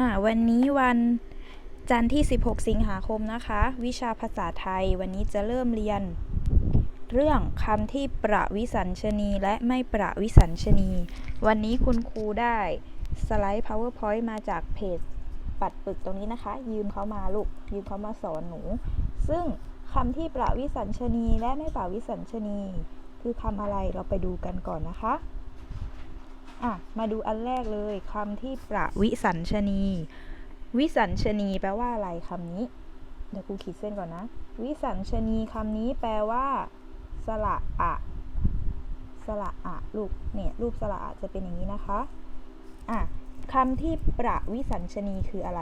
อ่าวันนี้วันจันทร์ที่ 16 สิงหาคมนะคะ วิชาภาษาไทยวันนี้จะเริ่มเรียน เรื่องคำที่ประวิสัญชนีและไม่ประวิสัญชนี วันนี้คุณครูได้สไลด์ powerpoint มาจากเพจปัดปึกตรงนี้นะคะ ยืมเขามาลูก ยืมเขามาสอนหนู ซึ่งคำที่ประวิสัญชนีและไม่ประวิสัญชนี คือคำอะไรเราไปดูกันก่อนนะคะ อะมาดูอันแรกเลยคำที่ประวิสัญชนี วิสัญชนีแปลว่าอะไรคำนี้ เดี๋ยวครูขีดเส้นก่อนนะ วิสัญชนีคำนี้แปลว่า สระอะสระอะลูกเนี่ยรูปสระอะจะเป็นอย่างนี้นะคะอะคำที่ประวิสัญชนีคืออะไร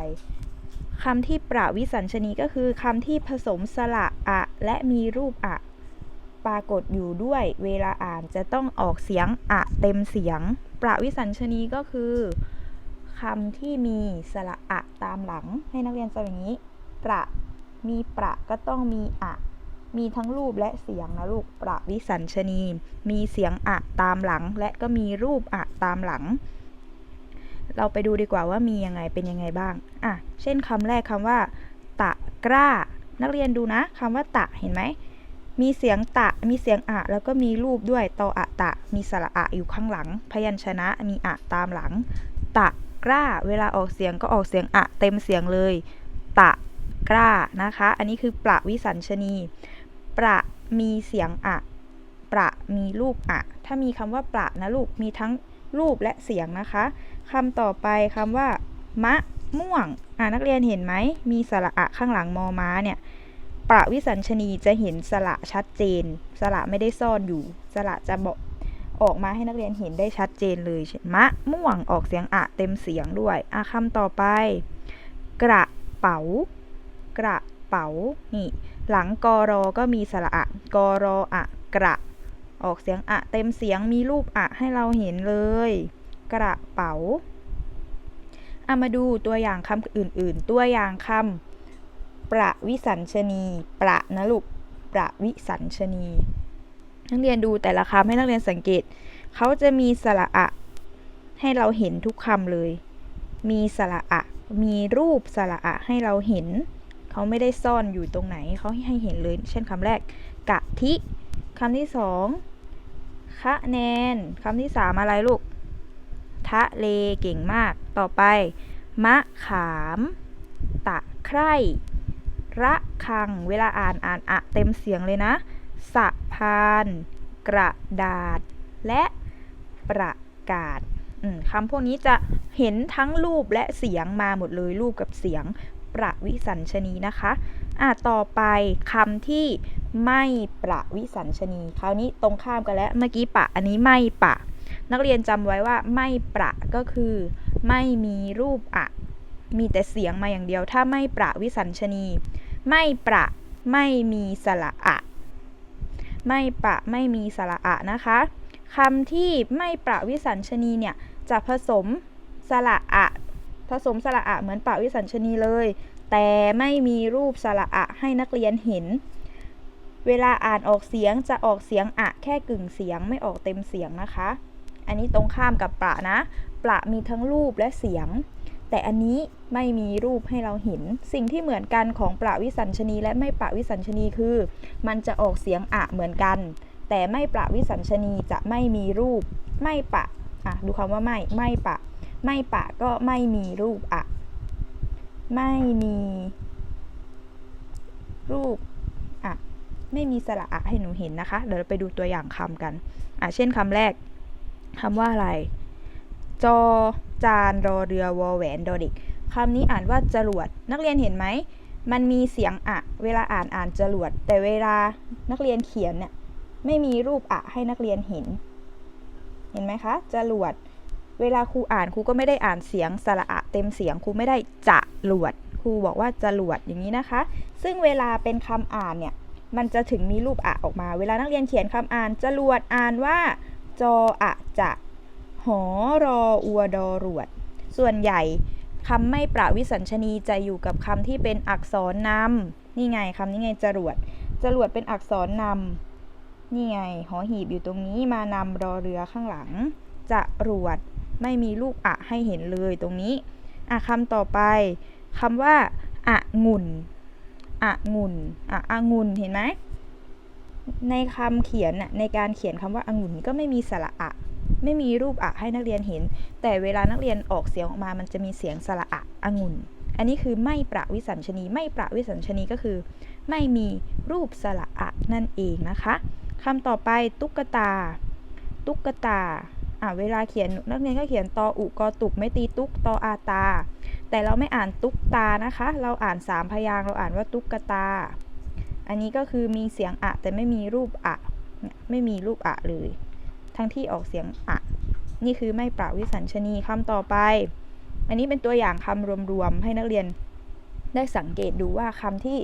คำที่ประวิสัญชนีก็คือคำที่ผสมสระอะและมีรูปอะปรากฏอยู่ด้วยเวลาอ่านจะต้องออกเสียงอะเต็มเสียง ประวิสัญชนีก็คือคำที่มีสระอะตามหลังให้นักเรียนจำอย่างนี้ ประมีประก็ต้องมีอะมีทั้งรูปและเสียงนะลูกประวิสัญชนี มีเสียงอะตามหลัง และก็มีรูปอะตามหลัง เราไปดูดีกว่าว่ามียังไงเป็นยังไงบ้างอะเช่นคำแรกคำว่า ตะกร้า นักเรียนดูนะคำว่าตะเห็นไหม มีเสียงตะ มีเสียงอะ แล้วก็มีรูปด้วยตออะตะ มีสระอะอยู่ข้างหลัง พยัญชนะมีอะตามหลัง ตะกร้า เวลาออกเสียงก็ออกเสียงอะเต็มเสียงเลย ตะกร้านะคะ อันนี้คือประวิสัญชนี ประมีเสียงอะ ประมีรูปอะ ถ้ามีคำว่าประนะลูก มีทั้งรูปและเสียงนะคะคำต่อไปคำว่ามะม่วง อ่านักเรียนเห็นไหม มีสระอะข้างหลังมอม้าเนี่ย ประวิสัญชนีจะเห็นสระชัดเจน สระไม่ได้ซ่อนอยู่ สระจะบอกออกมาให้นักเรียนเห็นได้ชัดเจนเลยมะม่วงออกเสียงอะเต็มเสียงด้วยอะคำต่อไป กระเป๋า กระเป๋า นี่ หลังกรอก็มีสระอะกรออะกระ ออกเสียงอะเต็มเสียงมีรูปอะให้เราเห็นเลย กระเป๋าเอามาดูตัวอย่างคำอื่น ๆ ตัวอย่างคำ ประวิสัญชนี ประนะลูกประวิสัญชนี นักเรียนดูแต่ละคำให้นักเรียนสังเกต เขาจะมีสระอะ ให้เราเห็นทุกคำเลย มีสระอะ มีรูปสระอะให้เราเห็น เขาไม่ได้ซ่อนอยู่ตรงไหนเขาให้เห็นเลย เช่นคำแรก กะทิคำที่สองคะแนนคำที่สามอะไรลูก ทะเลเก่งมาก ต่อไป มะขาม ตะไคร่ ระคัง เวลาอ่านอ่านอะเต็มเสียงเลยนะ สะพาน กระดาษ และประกาศคำพวกนี้จะเห็นทั้งรูปและเสียงมาหมดเลยรูปกับเสียงประวิสัญชนีนะคะอะต่อไปคำที่ไม่ประวิสัญชนี คราวนี้ตรงข้ามกันแล้วเมื่อกี้ปะ อันนี้ไม่ปะ นักเรียนจำไว้ว่าไม่ประก็คือ ไม่มีรูปอะ มีแต่เสียงมาอย่างเดียว ถ้าไม่ประวิสัญชนี ไม่ประไม่มีสระอะ ไม่ประไม่มีสระอะนะคะคำที่ไม่ประวิสัญชนีเนี่ยจะผสมสระอะผสมสระอะเหมือนประวิสัญชนีเลย แต่ไม่มีรูปสระอะให้นักเรียนเห็น เวลาอ่านออกเสียงจะออกเสียงอะแค่กึ่งเสียงไม่ออกเต็มเสียงนะคะ อันนี้ตรงข้ามกับประนะ ประมีทั้งรูปและเสียง แต่อันนี้ไม่มีรูปให้เราเห็น สิ่งที่เหมือนกันของประวิสัญชนีและไม่ประวิสัญชนีคือ มันจะออกเสียงอะเหมือนกัน แต่ไม่ประวิสัญชนีจะไม่มีรูป ไม่ปะอะดูคำว่าไม่ไม่ปะ ไม่ปะก็ไม่มีรูปอะ ไม่มีรูปอะไม่มีสระอะให้หนูเห็นนะคะ เดี๋ยวเราไปดูตัวอย่างคำกันอะเช่นคำแรกคำว่าอะไร จอ จานรอเรือวอแหวนดอเด็กคำนี้อ่านว่าจรวด นักเรียนเห็นไหม มันมีเสียงอะเวลาอ่านอ่านจรวด แต่เวลานักเรียนเขียนเนี่ยไม่มีรูปอะให้นักเรียนเห็น เห็นไหมคะจรวด เวลาครูอ่านครูก็ไม่ได้อ่านเสียงสระอะเต็มเสียงครูไม่ได้จะรวดครูบอกว่าจรวดอย่างนี้นะคะ ซึ่งเวลาเป็นคำอ่านเนี่ยมันจะถึงมีรูปอะออกมา เวลานักเรียนเขียนคำอ่านจรวดอ่านว่าจออะจะ หอรออัวดอรวด ส่วนใหญ่คำไม่ประวิสัญชนีจะอยู่กับคำที่เป็นอักษรนำนี่ไงคำนี้ไงจรวด จรวดเป็นอักษรนำนี่ไง หอหีบอยู่ตรงนี้มานำรอเรือข้างหลังจะรวดไม่มีลูกอะให้เห็นเลยตรงนี้อะคำต่อไปคำว่าองุ่นองุ่นอะองุ่นเห็นไหมในคำเขียนในการเขียนคำว่าองุ่นก็ไม่มีสระอะ ไม่มีรูปอะให้นักเรียนเห็น แต่เวลานักเรียนออกเสียงออกมา มันจะมีเสียงสระอะองุ่น อันนี้คือไม่ประวิสัญชนี ไม่ประวิสัญชนีก็คือ ไม่มีรูปสระอะนั่นเองนะคะคำต่อไปตุ๊กตา ตุ๊กตาอะเวลาเขียนนักเรียนก็เขียนตออุกอตุกไม่ตีตุ๊กตออาตา แต่เราไม่อ่านตุ๊กตานะคะ เราอ่านสามพยางเราอ่านว่าตุ๊กตา อันนี้ก็คือมีเสียงอะแต่ไม่มีรูปอะเนี่ยไม่มีรูปอะเลย ทั้งที่ออกเสียงอะนี่คือไม่ประวิสัญชนีคำต่อไป อันนี้เป็นตัวอย่างคำรวมๆให้นักเรียนได้สังเกตดูว่าคำที่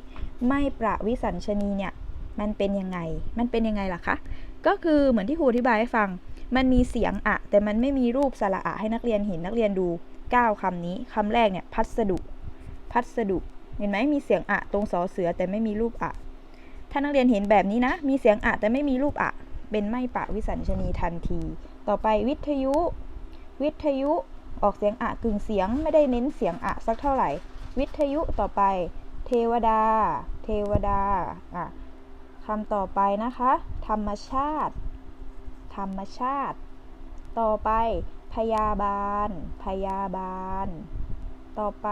ไม่ประวิสัญชนีเนี่ยมันเป็นยังไง มันเป็นยังไงล่ะคะ ก็คือเหมือนที่ครูอธิบายให้ฟัง มันมีเสียงอะ แต่มันไม่มีรูปสระอะให้นักเรียนเห็นนักเรียนดู 9คำนี้คำแรกเนี่ยพัสดุ พัสดุ เห็นไหมมีเสียงอะตรงสอเสือแต่ไม่มีรูปอะ ถ้านักเรียนเห็นแบบนี้นะ มีเสียงอะแต่ไม่มีรูปอะ เป็นไม่ปะวิสัญชนีทันที ต่อไปวิทยุ วิทยุออกเสียงอะกึ่งเสียงไม่ได้เน้นเสียงอะสักเท่าไหร่ วิทยุต่อไป เทวดา เทวดาอะคำต่อไปนะคะ ธรรมชาติ ธรรมชาติ ต่อไป พยาบาล พยาบาล ต่อไป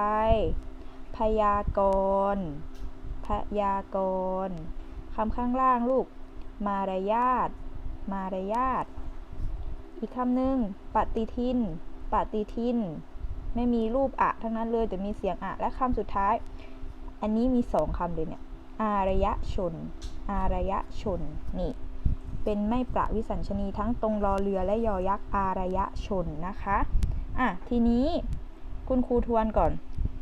พยากรณ์พยากรณ์คำข้างล่างลูก มารยาท มารยาท อีกคำหนึ่งปฏิทิน ปฏิทิน ไม่มีรูปอะทั้งนั้นเลยแต่มีเสียงอะและคำสุดท้าย อันนี้มีสองคำเลยเนี่ย อารยชน อารยชน นี่ เป็นไม่ประวิสัญชนีทั้งตรงรอเรือและยอยักษ์อารยชนนะคะ อะ ทีนี้คุณครูทวนก่อน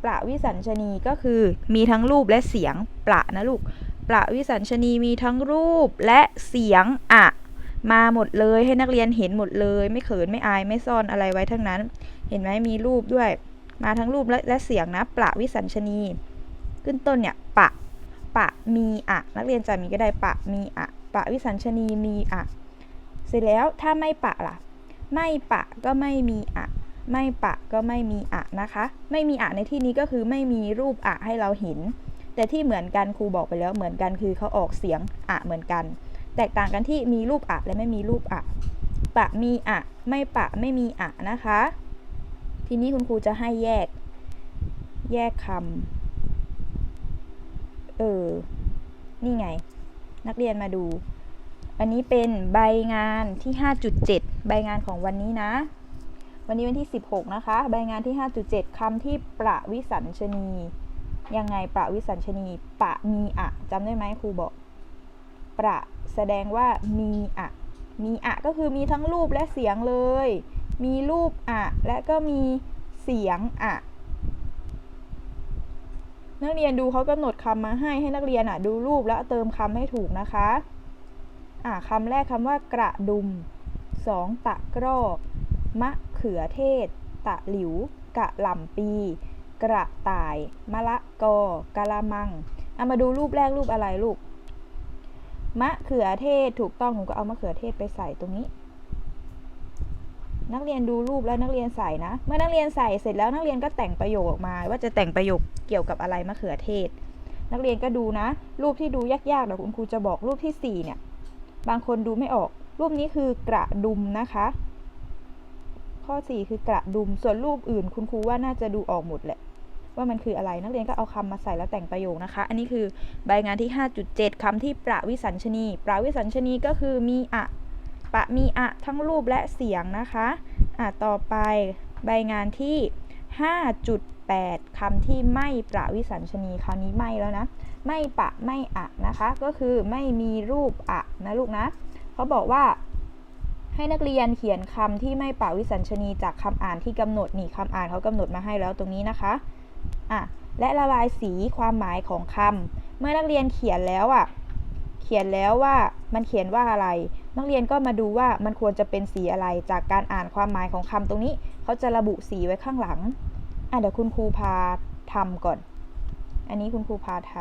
ประวิสัญชนีก็คือมีทั้งรูปและเสียงประนะลูกประวิสัญชนีมีทั้งรูปและเสียงอะ มาหมดเลยให้นักเรียนเห็นหมดเลย ไม่เขินไม่อายไม่ซ่อนอะไรไว้ทั้งนั้น เห็นไหมมีรูปด้วย มาทั้งรูปและและเสียงนะประวิสัญชนี ขึ้นต้นเนี่ยปะปะมีอะนักเรียนจะมีก็ได้ปะมีอะปะวิสัญชนีมีอะเสร็จแล้วถ้าไม่ปะล่ะ ไม่ปะก็ไม่มีอะไม่ปะก็ไม่มีอะนะคะ ไม่มีอะในที่นี้ก็คือไม่มีรูปอะให้เราเห็น แต่ที่เหมือนกันครูบอกไปแล้วเหมือนกันคือเขาออกเสียงอะเหมือนกัน แตกต่างกันที่มีรูปอะและไม่มีรูปอะ ปะมีอะ ไม่ปะไม่มีอะนะคะ ทีนี้คุณครูจะให้แยก แยกคำเออ นี่ไง นักเรียนมาดู อันนี้เป็นใบงานที่ 5.7 ใบงานของวันนี้นะ วันนี้วันที่ 16 นะคะ ใบงานที่ 5.7คำที่ประวิสัญชนี ยังไงประวิสัญชนี ปะมีอะจำได้ไหมครูบอก ประแสดงว่ามีอะมีอะก็คือมีทั้งรูปและเสียงเลย มีรูปอะและก็มีเสียงอะนักเรียนดูเขากำหนดคำมาให้ให้นักเรียนอะดูรูปแล้วเติมคำให้ถูกนะคะอะคำแรกคำว่ากระดุมสองตะกร้อมะเขือเทศ ตะหลิว กะหล่ำปี กระต่าย มะละกอกะละมังเอามาดูรูปแรกรูปอะไรลูก มะเขือเทศถูกต้องหนูก็เอามะเขือเทศไปใส่ตรงนี้ นักเรียนดูรูปแล้วนักเรียนใส่นะ เมื่อนักเรียนใส่เสร็จแล้วนักเรียนก็แต่งประโยคออกมา ว่าจะแต่งประโยคเกี่ยวกับอะไรมะเขือเทศ นักเรียนก็ดูนะ รูปที่ดูยากๆเดี๋ยวคุณครูจะบอกรูปที่สี่เนี่ย บางคนดูไม่ออก รูปนี้คือกระดุมนะคะ ข้อ 4 คือกระดุมส่วนรูปอื่นคุณครูว่าน่าจะดูออกหมดแหละ ว่ามันคืออะไรนักเรียนก็เอาคำมาใส่แล้วแต่งประโยคนะคะ อันนี้คือใบงานที่ 5.7คำที่ประวิสัญชนี ประวิสัญชนีก็คือมีอะปะมีอะทั้งรูปและเสียงนะคะอะต่อไปใบงานที่ 5.8คำที่ไม่ประวิสัญชนีคราวนี้ไม่แล้วนะ ไม่ปะไม่อะนะคะ ก็คือไม่มีรูปอะนะลูกนะเขาบอกว่าให้นักเรียนเขียนคำที่ไม่ปะวิสัญชนีจากคำอ่านที่กำหนดนี่คำอ่านเขากำหนดมาให้แล้วตรงนี้นะคะ อะและระบายสีความหมายของคำเมื่อนักเรียนเขียนแล้วอะเขียนแล้วว่ามันเขียนว่าอะไร นักเรียนก็มาดูว่ามันควรจะเป็นสีอะไร จากการอ่านความหมายของคำตรงนี้ เขาจะระบุสีไว้ข้างหลังอะเดี๋ยวคุณครูพาทำก่อน อันนี้คุณครูพาท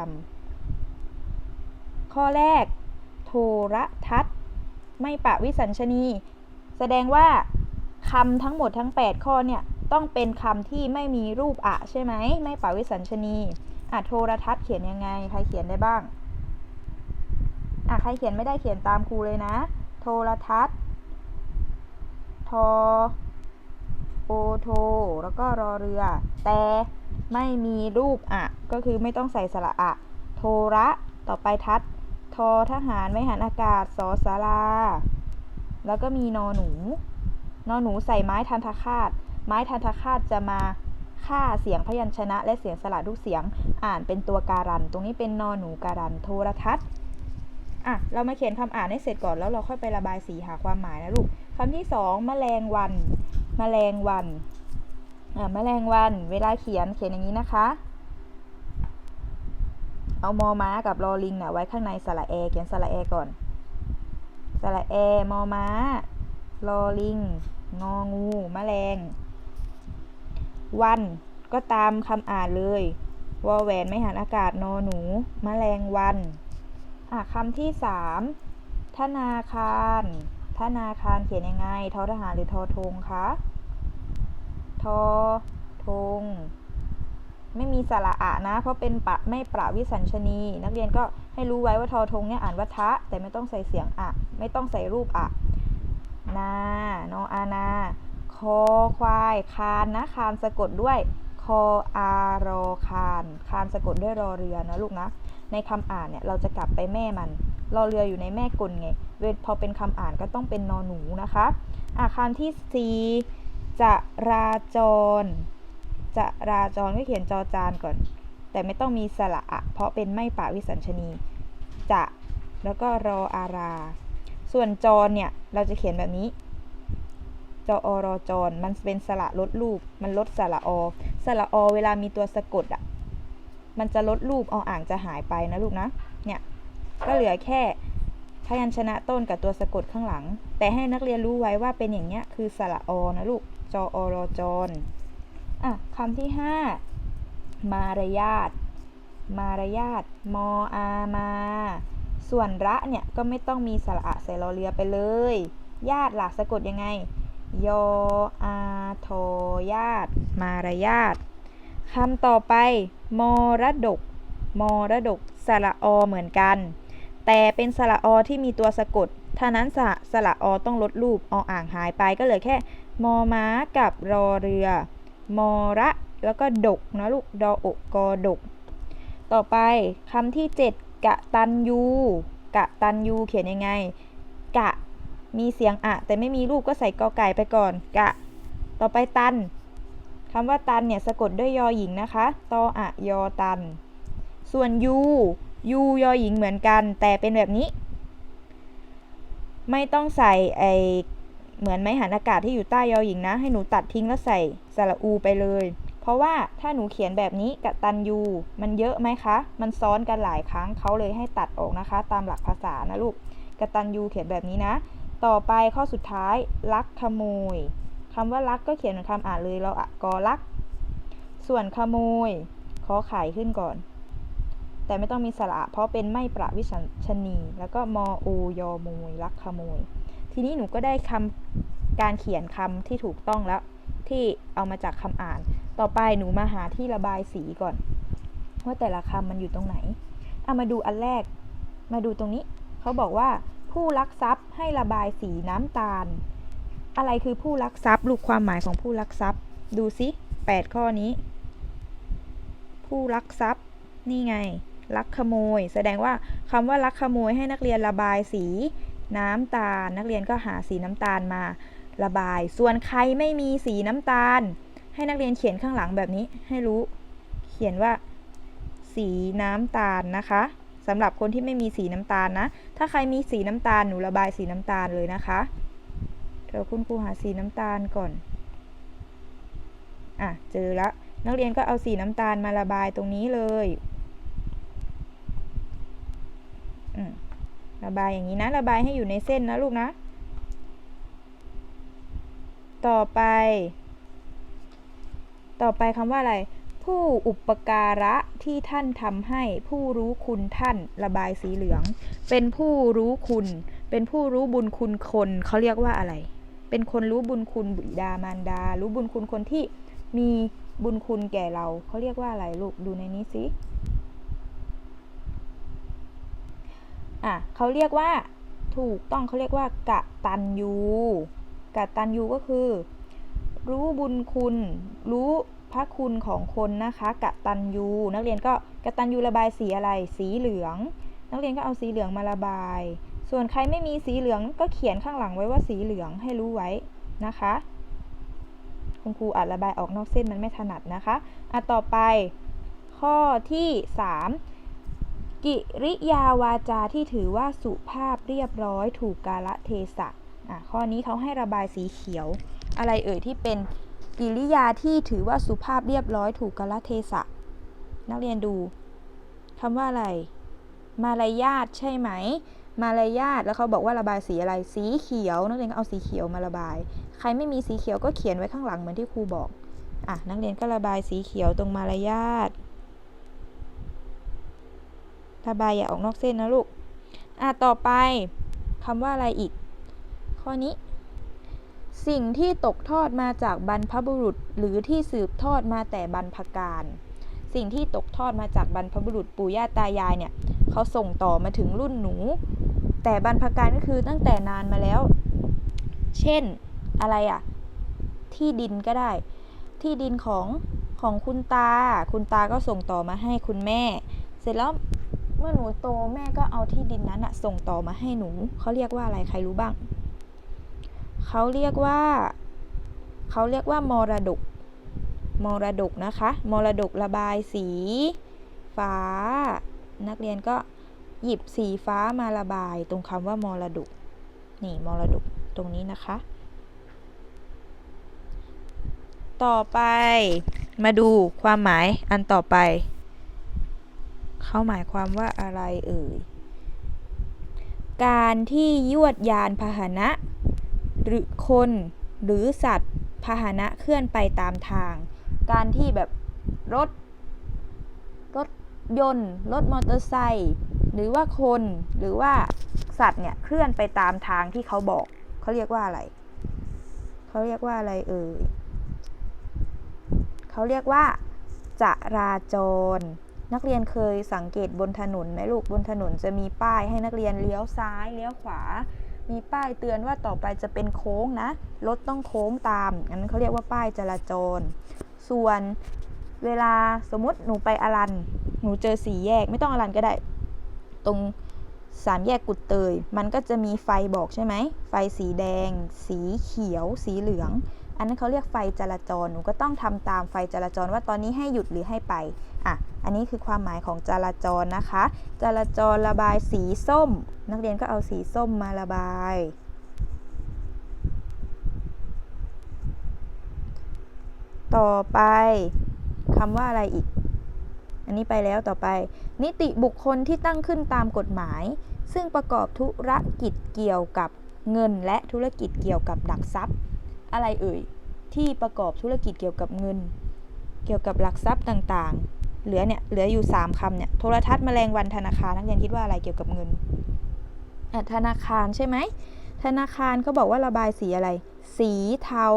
ำข้อแรก โทรทัศน์ ไม่ปะวิสัญชนี แสดงว่าคำทั้งหมดทั้ง 8 ข้อเนี่ย ต้องเป็นคำที่ไม่มีรูปอะใช่ไหม ไม่ปะวิสัญชนีอะโทรทัศน์เขียนยังไง ใครเขียนได้บ้างอะใครเขียนไม่ได้เขียนตามครูเลยนะ โทรทัศน์ ทอ โอโท แล้วก็รอเรือ แต่ไม่มีรูปอะ ก็คือไม่ต้องใส่สระอะ โทระต่อไปทัศน์ทอทหารไม่หันอากาศสอสาราแล้วก็มีนอหนู นอหนูใส่ไม้ทันทคาต ไม้ทันทคาตจะมาฆ่าเสียงพยัญชนะ และเสียงสระทุกเสียงอ่านเป็นตัวการัน ตรงนี้เป็นนอหนูการันโทรทัศน์อะเรามาเขียนคำอ่านให้เสร็จก่อนแล้วเราค่อยไประบายสีหาความหมายนะลูกคำที่สองแมลงวันแมลงวันอ่าแมลงวัน เวลาเขียนเขียนอย่างนี้นะคะ เอามอม้ากับรอลิงเนี่ยไว้ข้างในสระแอเขียนสระแอก่อนสระแอมอม้ารอลิงงองูแมลง วัน ก็ตามคำอ่านเลยวอแหวนไม่หันอากาศนอหนูแมลงวันอะคำที่สามธนาคารธนาคารเขียนยังไงทอทหารหรือทอธงคะทอธงไม่มีสระอะนะ เพราะเป็นปะไม่ประวิสัญชนี นักเรียนก็ให้รู้ไว้ว่าทอธงเนี่ยอ่านว่าทะ แต่ไม่ต้องใส่เสียงอะ ไม่ต้องใส่รูปอะ นา นออานา คอควายคานนะคานสะกดด้วยคออารอคานคานสะกดด้วยรอเรือนะลูกนะ ในคำอ่านเนี่ยเราจะกลับไปแม่มัน รอเรืออยู่ในแม่กลไง เวทพอเป็นคำอ่านก็ต้องเป็นนอหนูนะคะอะคำที่สี่จะราจรจะราจรก็เขียนจอจานก่อน แต่ไม่ต้องมีสระอะเพราะเป็นไม่ปะวิสัญชนีจะแล้วก็รออารา ส่วนจรเนี่ยเราจะเขียนแบบนี้ จออรอจร มันเป็นสระลดรูป มันลดสระอสระอเวลามีตัวสะกดอะ มันจะลดรูปออ่างจะหายไปนะลูกนะ เนี่ย ก็เหลือแค่พยัญชนะต้นกับตัวสะกดข้างหลัง แต่ให้นักเรียนรู้ไว้ว่าเป็นอย่างเนี้ยคือสระอนะลูก จออรอจร อะคำที่ห้ามารยาท มารยาท มออามา ส่วนระเนี่ยก็ไม่ต้องมีสระอะใส่รอเรือไปเลย ญาติหล่ะสะกดยังไง โยอาโทญาติมารยาทคำต่อไปมรดกมรดกสระอเหมือนกัน แต่เป็นสระอที่มีตัวสะกดท่านั้นสระสระอต้องลดรูปออ่างหายไปก็เหลือแค่มอม้ากับรอเรือมอระแล้วก็ดกนะลูกดออกกอดก ต่อไปคำที่ 7 กะตันยูกะตันยูเขียนยังไง กะ มีเสียงอะแต่ไม่มีรูปก็ใส่กอไก่ไปก่อน กะ ต่อไปตันคำว่าตันเนี่ยสะกดด้วยยอหญิงนะคะตออะยอตัน ส่วนยูยูยอหญิงเหมือนกัน แต่เป็นแบบนี้ ไม่ต้องใส่ไอเหมือนไม้หันอากาศที่อยู่ใต้ยอหญิงนะ ให้หนูตัดทิ้งแล้วใส่สระอูไปเลย เพราะว่าถ้าหนูเขียนแบบนี้กะตันยูมันเยอะไหมคะ มันซ้อนกันหลายครั้งเขาเลยให้ตัดออกนะคะ ตามหลักภาษานะลูกกะตันยูเขียนแบบนี้นะ ต่อไปข้อสุดท้าย ลักขโมยคำว่าลักก็เขียนเป็นคำอ่านเลยเราอะกอลัก ส่วนขโมย ขอไข่ขึ้นก่อน แต่ไม่ต้องมีสระ เพราะเป็นไม่ประวิสัญชนี แล้วก็มอโอยอมยลักขโมย ทีนี้หนูก็ได้คำการเขียนคำที่ถูกต้องแล้ว ที่เอามาจากคำอ่าน ต่อไปหนูมาหาที่ระบายสีก่อน ว่าแต่ละคำมันอยู่ตรงไหนเอามาดูอันแรก มาดูตรงนี้ เขาบอกว่า ผู้ลักทรัพย์ให้ระบายสีน้ำตาล อะไรคือผู้ลักทรัพย์ลูกความหมายของผู้ลักทรัพย์ ดูสิแปดข้อนี้ ผู้ลักทรัพย์นี่ไง ลักขโมย แสดงว่าคำว่าลักขโมยให้นักเรียนระบายสีน้ำตาล นักเรียนก็หาสีน้ำตาลมาระบาย ส่วนใครไม่มีสีน้ำตาล ให้นักเรียนเขียนข้างหลังแบบนี้ให้รู้ เขียนว่า สีน้ำตาลนะคะ สำหรับคนที่ไม่มีสีน้ำตาลนะ ถ้าใครมีสีน้ำตาลหนูระบายสีน้ำตาลเลยนะคะ เดี๋ยวคุณครูหาสีน้ำตาลก่อน อะ เจอละนักเรียนก็เอาสีน้ำตาลมาระบายตรงนี้เลยระบายอย่างนี้นะ ระบายให้อยู่ในเส้นนะลูกนะ ต่อไป ต่อไปคำว่าอะไร ผู้อุปการะที่ท่านทำให้ผู้รู้คุณท่านระบายสีเหลือง เป็นผู้รู้คุณ เป็นผู้รู้บุญคุณคนเขาเรียกว่าอะไร เป็นคนรู้บุญคุณบิดามารดา รู้บุญคุณคนที่มีบุญคุณแก่เราเขาเรียกว่าอะไรลูกดูในนี้สิอะเขาเรียกว่าถูกต้องเขาเรียกว่ากะตันยูกะตันยูก็คือ รู้บุญคุณ รู้ พระคุณของคนนะคะกะตันยูนักเรียนก็กะตันยูระบายสีอะไร สีเหลือง นักเรียนก็เอาสีเหลืองมาระบาย ส่วนใครไม่มีสีเหลืองก็เขียนข้างหลังไว้ว่าสีเหลืองให้รู้ไว้นะคะ คุณครูอาจระบายออกนอกเส้นมันไม่ถนัดนะคะอะต่อไปข้อที่ 3 กิริยาวาจาที่ถือว่าสุภาพเรียบร้อยถูกกาลเทศะอะข้อนี้เขาให้ระบายสีเขียว อะไรเอ่ยที่เป็น กิริยาที่ถือว่าสุภาพเรียบร้อยถูกกาลเทศะ นักเรียนดูคำว่าอะไร มารยาทใช่ไหม มารยาทแล้วเขาบอกว่าระบายสีอะไรสีเขียว นักเรียนก็เอาสีเขียวมาระบาย ใครไม่มีสีเขียวก็เขียนไว้ข้างหลังเหมือนที่ครูบอกอะนักเรียนก็ระบายสีเขียวตรงมารยาทระบายอย่าออกนอกเส้นนะลูกอะต่อไปคำว่าอะไรอีก ข้อนี้ สิ่งที่ตกทอดมาจากบรรพบุรุษ หรือที่สืบทอดมาแต่บรรพการสิ่งที่ตกทอดมาจากบรรพบุรุษปู่ย่าตายายเนี่ยเขาส่งต่อมาถึงรุ่นหนู แต่บรรพการก็คือตั้งแต่นานมาแล้ว เช่นอะไรอะที่ดินก็ได้ ที่ดินของของคุณตา คุณตาก็ส่งต่อมาให้คุณแม่ เสร็จแล้วเมื่อหนูโตแม่ก็เอาที่ดินนั้นอะส่งต่อมาให้หนูเขาเรียกว่าอะไรใครรู้บ้าง เขาเรียกว่า เขาเรียกว่ามรดก มรดกนะคะ มรดกระบายสี ฟ้า นักเรียนก็หยิบสีฟ้ามาระบายตรงคำว่ามรดก นี่มรดกตรงนี้นะคะ ต่อไปมาดูความหมายอันต่อไป เขาหมายความว่าอะไรเอ่ย การที่ยวดยานพาหนะ หรือคนหรือสัตว์พาหนะเคลื่อนไปตามทาง การที่แบบรถ รถยนต์ รถมอเตอร์ไซค์หรือว่าคนหรือว่าสัตว์เนี่ยเคลื่อนไปตามทางที่เขาบอก เขาเรียกว่าอะไร เขาเรียกว่าอะไรเอ่ยเขาเรียกว่าจราจร นักเรียนเคยสังเกตบนถนนไหมลูกบนถนนจะมีป้ายให้นักเรียนเลี้ยวซ้ายเลี้ยวขวา มีป้ายเตือนว่าต่อไปจะเป็นโค้งนะ รถต้องโค้งตามอันนั้นเขาเรียกว่าป้ายจราจร ส่วนเวลาสมมติหนูไปอรัน หนูเจอสีแยก ไม่ต้องอรันก็ได้ ตรงสามแยกกุดเตย มันก็จะมีไฟบอกใช่ไหม ไฟสีแดง สีเขียว สีเหลือง อันนั้นเขาเรียกไฟจราจร หนูก็ต้องทำตามไฟจราจรว่าตอนนี้ให้หยุดหรือให้ไป อะ อันนี้คือความหมายของจราจรนะคะ จราจรระบายสีส้ม นักเรียนก็เอาสีส้มมาระบาย ต่อไปคำว่าอะไรอีก อันนี้ไปแล้วต่อไป นิติบุคคลที่ตั้งขึ้นตามกฎหมาย ซึ่งประกอบธุรกิจเกี่ยวกับเงินและธุรกิจเกี่ยวกับหลักทรัพย์ อะไรเอ่ย ที่ประกอบธุรกิจเกี่ยวกับเงิน เกี่ยวกับหลักทรัพย์ต่างๆ เหลือเนี่ย เหลืออยู่ 3คำเนี่ย โทรทัศน์แมลงวันธนาคาร นักเรียนคิดว่าอะไรเกี่ยวกับเงิน ธนาคารใช่ไหม ธนาคารเขาบอกว่าระบายสีอะไร สีเทา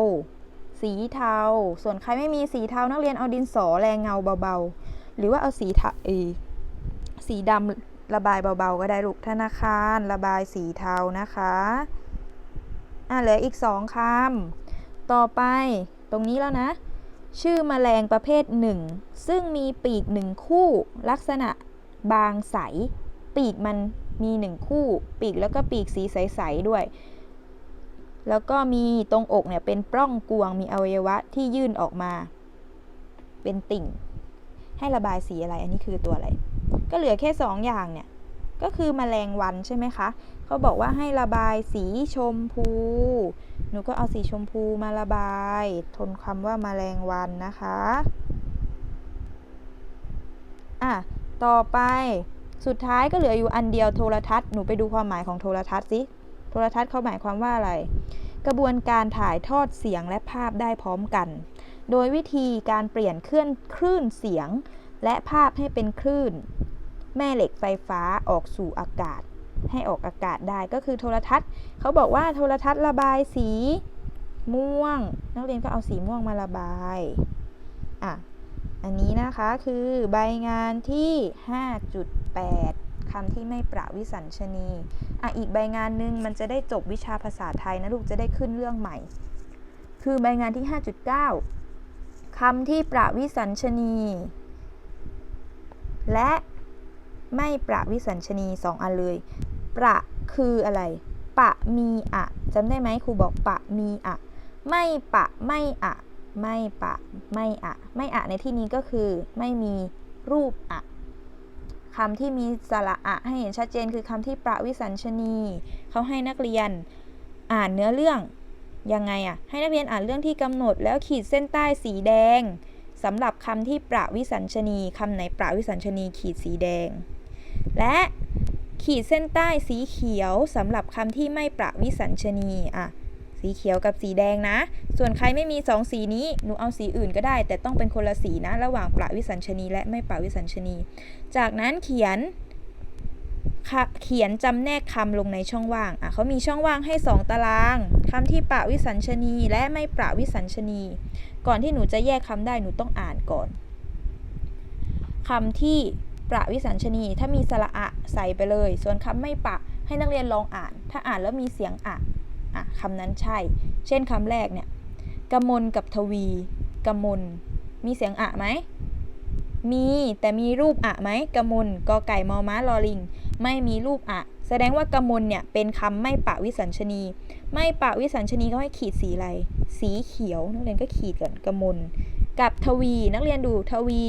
สีเทา ส่วนใครไม่มีสีเทา นักเรียนเอาดินสอแรงเงาเบาๆ หรือว่าเอาสีเทาเอสีดำระบายเบาๆ ก็ได้ลูก ธนาคาร ระบายสีเทานะคะ อะเหลืออีกสองคำ ต่อไปตรงนี้แล้วนะ ชื่อแมลงประเภทหนึ่งซึ่งมีปีกหนึ่งคู่ ลักษณะบางใส ปีกมันมีหนึ่งคู่ ปีกแล้วก็ปีกสีใสๆด้วย แล้วก็มีตรงอกเนี่ยเป็นปล้องกวงมีอวัยวะที่ยื่นออกมา เป็นติ่ง ให้ระบายสีอะไรอันนี้คือตัวอะไร ก็เหลือแค่สองอย่างเนี่ย ก็คือมแมลงวันใช่ไหมคะเขาบอกว่าให้ระบายสีชมพู หนูก็เอาสีชมพูมาระบาย ทนคำว่าแมลงวันนะคะอะต่อไปสุดท้ายก็เหลืออยู่อันเดียวโทรทัศน์หนูไปดูความหมายของโทรทัศน์สิโทรทัศน์เขาหมายความว่าอะไร กระบวนการถ่ายทอดเสียงและภาพได้พร้อมกัน โดยวิธีการเปลี่ยนเคลื่อนคลื่นเสียง และภาพให้เป็นคลื่น แม่เหล็กไฟฟ้าออกสู่อากาศ ให้ออกอากาศได้ก็คือโทรทัศน์ เขาบอกว่าโทรทัศน์ระบายสีม่วง นักเรียนก็เอาสีม่วงมาระบายอะอันนี้นะคะคือใบงานที่ 5.8คำที่ไม่ประวิสัญชนีอะอีกใบงานหนึ่งมันจะได้จบวิชาภาษาไทยนะลูกจะได้ขึ้นเรื่องใหม่ คือใบงานที่ 5.9คำที่ประวิสัญชนี และ ไม่ประวิสัญชนีสองอันเลย ประคืออะไร ปะมีอะจำได้ไหมครูบอกปะมีอะ ไม่ปะไม่อะ ไม่ปะไม่อะ ไม่อะในที่นี้ก็คือ ไม่มีรูปอะคำที่มีสระอะให้เห็นชัดเจนคือคำที่ประวิสัญชนีเขาให้นักเรียนอ่านเนื้อเรื่องยังไงอะให้นักเรียนอ่านเรื่องที่กำหนดแล้วขีดเส้นใต้สีแดงสำหรับคำที่ประวิสัญชนีคำไหนประวิสัญชนีขีดสีแดง และขีดเส้นใต้สีเขียวสำหรับคำที่ไม่ประวิสัญชนีอะสีเขียวกับสีแดงนะ ส่วนใครไม่มีสองสีนี้ หนูเอาสีอื่นก็ได้ แต่ต้องเป็นคนละสีนะ ระหว่างประวิสัญชนี และไม่ประวิสัญชนี จากนั้นเขียนเขียนจำแนกคำลงในช่องว่างอะเขามีช่องว่างให้ 2 ตารางคำที่ประวิสัญชนี และไม่ประวิสัญชนี ก่อนที่หนูจะแยกคำได้หนูต้องอ่านก่อนคำที่ ประวิสัญชนี ถ้ามีสระอะใส่ไปเลย ส่วนคำไม่ปะ ให้นักเรียนลองอ่าน ถ้าอ่านแล้วมีเสียงอะอะคำนั้นใช่ เช่นคำแรกเนี่ยกมลกับทวีกมลมีเสียงอะไหมมีแต่มีรูปอะไหมกมลกอไก่มอม้าลอลิง ไม่มีรูปอะ แสดงว่ากมลเนี่ยเป็นคำไม่ปะวิสัญชนี ไม่ปะวิสัญชนีก็ให้ขีดสีอะไร สีเขียวนักเรียนก็ขีดก่อนกมลกับทวีนักเรียนดูทวี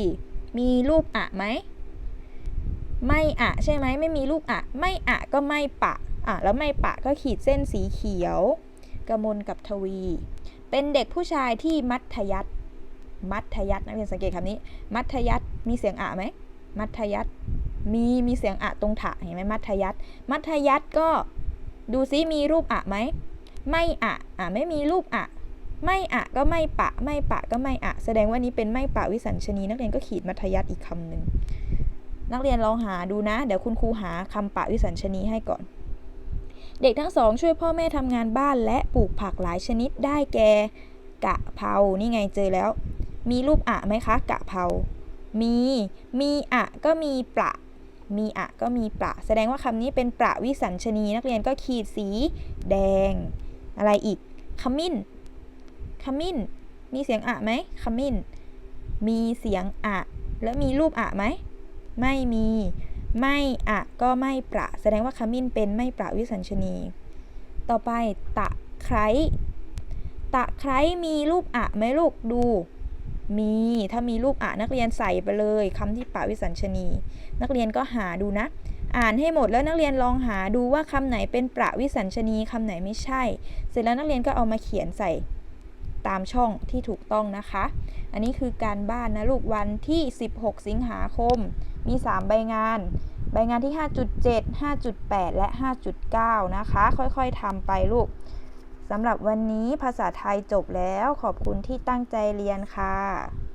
มีรูปอะไหม ไม่อะใช่ไหมไม่มีรูปอะไม่อะก็ไม่ปะอะแล้วไม่ปะก็ขีดเส้นสีเขียวกมลกับทวี เป็นเด็กผู้ชายที่มัธยัติมัธยัตินักเรียนสังเกตคำนี้ มัธยัติมีเสียงอะไหมมัธยัติมีมีเสียงอะตรงถะเห็นไหมมัธยัติมัธยัติก็ดูซิมีรูปอะไหมไม่อะอะไม่มีรูปอะไม่อะก็ไม่ปะ ไม่ปะก็ไม่อะ แสดงว่านี้เป็นไม่ปะวิสัญชนีนักเรียนก็ขีดมัธยัติอีกคำหนึ่ง นักเรียนลองหาดูนะ เดี๋ยวคุณครูหาคำปะวิสัญชนีให้ก่อน เด็กทั้งสองช่วยพ่อแม่ทำงานบ้านและปลูกผักหลายชนิดได้แก่กะเพรา นี่ไงเจอแล้ว มีรูปอะไหมคะ กะเพรา มี มีอะก็มีประมีอะก็มีประแสดงว่าคำนี้เป็นประวิสัญชนี นักเรียนก็ขีดสีแดง อะไรอีก ขมิ้น ขมิ้น มีเสียงอะไหม ขมิ้น มีเสียงอะ แล้วมีรูปอะไหม ไม่มี ไม่อะก็ไม่ประ แสดงว่าขมิ้นเป็นไม่ประวิสัญชนี ต่อไปตะไคร้ตะไคร้มีรูปอะไหมลูกดู มี ถ้ามีรูปอะนักเรียนใส่ไปเลยคำที่ประวิสัญชนี นักเรียนก็หาดูนะ อ่านให้หมดแล้วนักเรียนลองหาดูว่าคำไหนเป็นประวิสัญชนีคำไหนไม่ใช่ เสร็จแล้วนักเรียนก็เอามาเขียนใส่ตามช่องที่ถูกต้องนะคะ อันนี้คือการบ้านนะลูกวันที่ 16 สิงหาคม มี 3 ใบงาน ใบงานที่ 5.7 5.8 และ 5.9 นะคะ ค่อยๆทำไปลูกสำหรับวันนี้ภาษาไทยจบแล้วขอบคุณที่ตั้งใจเรียนค่ะ